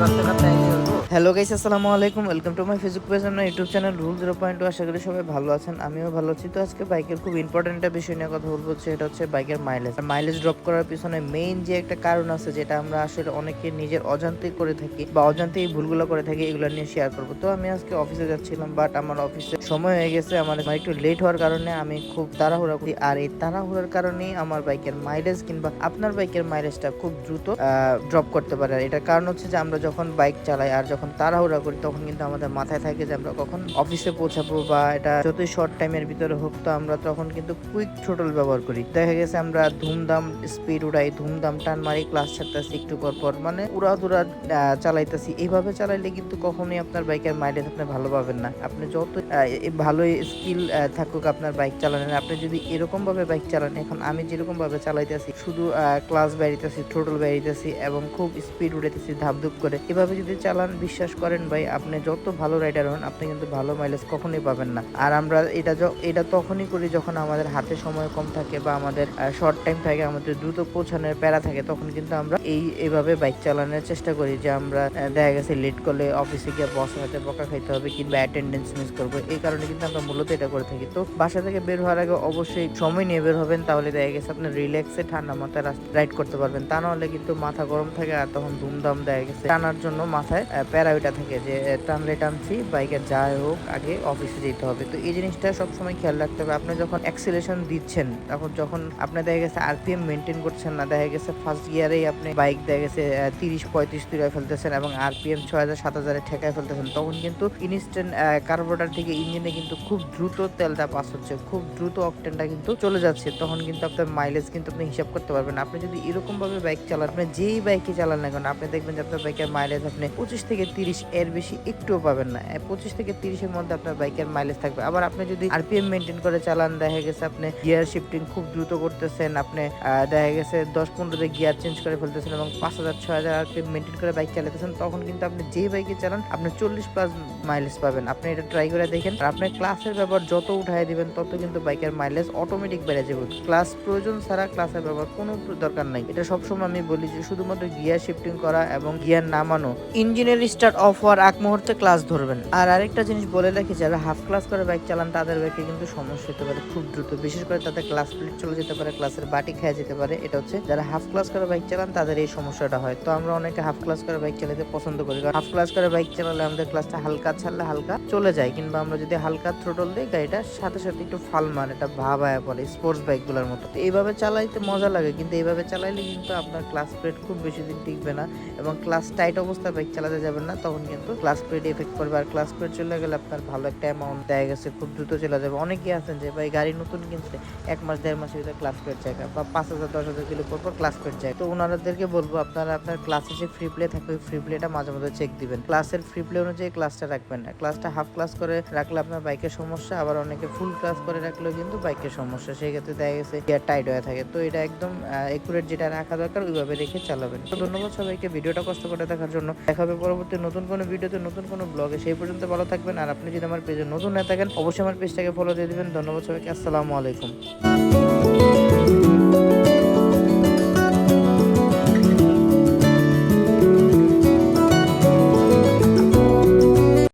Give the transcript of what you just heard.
করতে করতে আইতে হইবো হ্যালো গাইস, আসসালামু আলাইকুম। Welcome to my Facebook page আমার YouTube channel rule zero point two আশা করি সবাই ভালো আছেন, আমিও ভালো আছি। তো আজকে বাইকের খুব ইম্পর্টেন্ট একটা বিষয় নিয়ে কথা বলব সেটা হচ্ছে বাইকের মাইলেজ মাইলেজ ড্রপ করার পিছনে মেইন যে একটা কারণ আছে, যেটা আমরা আসলে অনেকে নিজের অজান্তে করে থাকি, বা অজান্তে এই ভুলগুলো করে থাকি, এগুলো নিয়ে শেয়ার করব। তো আমি আজকে অফিসে যাচ্ছিলাম বাট আমার অফিসে সময় হয়ে গেছে, আমার একটু লেট হওয়ার কারণে আমি খুব তাড়াহুড়া করি। আর এই তাড়াহুড়ার কারণেই আমার বাইকের মাইলেজ কিংবা আপনার বাইকের মাইলেজটা খুব দ্রুত ড্রপ করতে পারে। আর এটার কারণ হচ্ছে যে আমরা যখন বাইক চালাই, আর যখন তাড়াহুড়া করি, তখন কিন্তু আমাদের মাথায় থাকে যে আমরা কখন অফিসে পৌঁছাবো বা এটা যতই শর্ট টাইমের ভিতরে হোক, তো আমরা তখন কিন্তু কুইক থ্রোটল ব্যবহার করি। দেখা গেছে আমরা ধুমধাম স্পিড উড়াই, ধুমধাম টান মারি ক্লাস ছাড়তেছি একটু পর পর মানে উড়া দুরা চালাইতেছি। এইভাবে চালাইলে কিন্তু কখনোই আপনার বাইকের মাইলেজ আপনি ভালো পাবেন না। আপনি যত ভালোই স্কিল থাকুক আপনার বাইক চালানোর, আপনি যদি এরকম ভাবে বাইক চালান, এখন আমি যেরকম ভাবে চালাইতেছি, শুধু ক্লাস বেরিতেছি থ্রোটল বেরিতেছি এবং খুব স্পিড উড়াইতেছি, ধাপধুপ করে, এভাবে যদি চালান বিশ্বাস করেন ভাই, আপনি যত ভালো রাইডার হন, আপনি কিন্তু ভালো মাইলেজ কখনোই পাবেন না। আর আমরা এটা এটা তখনই করি যখন আমাদের হাতে সময় কম থাকে বা আমাদের শর্ট টাইম থাকে, আমাদের দ্রুত পৌঁছানোর প্যারা থাকে, তখন কিন্তু আমরা এই এইভাবে বাইক চালানোর চেষ্টা করি যে আমরা দেখা গেছে লেট করলে অফিসে গিয়ে বস হাতে বকা খাইতে হবে কিংবা অ্যাটেন্ডেন্স মিস করব। এই কারণে কিন্তু আমরা মূলত এটা করে থাকি। তো বাসা থেকে বের হওয়ার আগে অবশ্যই সময় নিয়ে বের হবেন, তাহলে দেখা গেছে আপনি রিল্যাক্সে ঠান্ডা মাথায় রাইড করতে পারবেন। তা নাহলে কিন্তু মাথা গরম থাকে আর তখন ধুমধাম দেখা গেছে। টানার জন্য মাথায় প্যারা ওইটা থাকে যে টানলে টানছি বাইকের যাই হোক, আগে অফিসে যেতে হবে। তো এই জিনিসটা সবসময় খেয়াল রাখতে হবে। আপনি যখন অ্যাক্সিলেশন দিচ্ছেন, তখন যখন আপনি দেখা গেছে আরপিএম মেনটেন করছেন না, দেখা গেছে ফার্স্ট গিয়ারেই আপনি বাইক দেখা গেছে তিরিশ পঁয়ত্রিশ তুলে ফেলতেছেন এবং আরপিএম ছয় হাজার, সাত হাজারে ঠেকায় ফেলতেছেন, তখন কিন্তু ইনস্ট্যান্ট কার্বোরেটার থেকে ইঞ্জিনে কিন্তু খুব দ্রুত তেলটা পাস হচ্ছে, খুব দ্রুত অকটেনটা কিন্তু চলে যাচ্ছে। তখন কিন্তু আপনার মাইলেজ কিন্তু আপনি হিসাব করতে পারবেন আপনি যদি এরকমভাবে বাইক চালান, আপনি যেই বাইকে চালান না কেন, আপনি দেখবেন যে আপনার বাইকের মাইলেজ আপনি পঁচিশ থেকে তিরিশ এর বেশি একটুও পাবেন না। পঁচিশ থেকে তিরিশের মধ্যে আপনার বাইকের মাইলেজ থাকবে। আবার আপনি যদি আরপিএম মেনটেন করে চালান, দেখা গেছে আপনি গিয়ার শিফটিং খুব দ্রুত করতেছেন, আপনি দেখা গেছে দশ পনেরোতে গিয়ার চেঞ্জ করে ফেলতেছেন এবং পাঁচ হাজার, ছয় হাজার আরপিএম মেনটেন করে বাইক চালাতেছেন, তখন কিন্তু আপনি যেই বাইকে চালান, আপনি চল্লিশ প্লাস মাইলেজ পাবেন। আপনি এটা ট্রাই করে দেখেন। আর আপনার ক্লাসের ব্যবহার যত উঠাই দিবেন, তত কিন্তু বাইকের মাইলেজ অটোমেটিক বেড়ে যাবে। ক্লাস প্রয়োজন ছাড়া ক্লাসের ব্যবহার কোনো দরকার নাই। এটা সবসময় আমি বলি যে, শুধুমাত্র গিয়ার শিফটিং করা এবং গিয়ার নামানো ইঞ্জিনের স্টার্ট অফ হওয়ার আগ মুহূর্তে ক্লাস ধরবেন। আর আরেকটা জিনিস বলে রাখি, যারা হাফ ক্লাস করে বাইক চালান, তাদের বাইকে কিন্তু সমস্যা হতে পারে খুব দ্রুত। বিশেষ করে তাদের ক্লাস প্লেট চলে যেতে পারে ক্লাসের বাটি খেয়ে যেতে পারে। এটা হচ্ছে, যারা হাফ ক্লাস করে বাইক চালান, তাদের এই সমস্যাটা হয়। তো আমরা অনেকে হাফ ক্লাস করে বাইক চালাতে পছন্দ করি। কারণ হাফ ক্লাস করে বাইক চালালে আমাদের ক্লাসটা হালকা ছাড়লে হালকা চলে যায়। কিংবা আমরা যদি হালকা থ্রোটল দিই, গাড়িটা সাথে সাথে একটু ফাল মার, এটা ভাব আয়া পড়ে স্পোর্টস বাইকগুলোর মতো। তো এইভাবে চালাইতে মজা লাগে, কিন্তু এইভাবে চালাইলে কিন্তু আপনার ক্লাস প্লেট খুব বেশি দিন টিকবে না। এবং ক্লাস টাইট অবস্থায় বাইক চালাতে যাবেন না, তখন কিন্তু ক্লাস প্লেট এফেক্ট করবে আর ক্লাস প্লেট চলে গেলে আপনার ভালো একটা অ্যামাউন্ট দেখা গেছে, খুব দ্রুত চলে যাবে। অনেকেই আছেন যে, ভাই, গাড়ি নতুন কিনছে, এক মাস, দেড় মাসের ভিতরে ক্লাস প্লেট জায়গা বা পাঁচ হাজার, দশ হাজার কিলো পর পর ক্লাস প্লেট যায় তো ওনাদেরকে বলব, আপনারা আপনার ক্লাসে যে ফ্রি প্লে থাকে ওই ফ্রি প্লেটা মাঝে মাঝে চেক দিবেন। ক্লাসের ফ্রি প্লে অনুযায়ী ক্লাসটা রাখবেন না। ক্লাসটা হাফ ক্লাস করে রাখলে আপনার বাইকের সমস্যা, আবার অনেকে ফুল ক্লাস করে রাখলেও কিন্তু বাইকের সমস্যা। সেই ক্ষেত্রে দেখা গেছে গিয়ার টাইট হয়ে থাকে। তো এটা একদম একুরেট যেটা রাখা দরকার, ওইভাবে রেখে চালাবেন। তো ধন্যবাদ সবাইকে। ভিডিওটা কষ্ট করে দেখার জন্য। দেখা হবে পরবর্তী নতুন কোনো ভিডিওতে, নতুন কোনো ব্লগে সেই পর্যন্ত ভালো থাকবেন। আর আপনি যদি আমার পেজে নতুন হয়ে থাকেন, অবশ্যই আমার পেজটাকে ফলো দিয়ে দেবেন। ধন্যবাদ সবাইকে। আসসালামু আলাইকুম।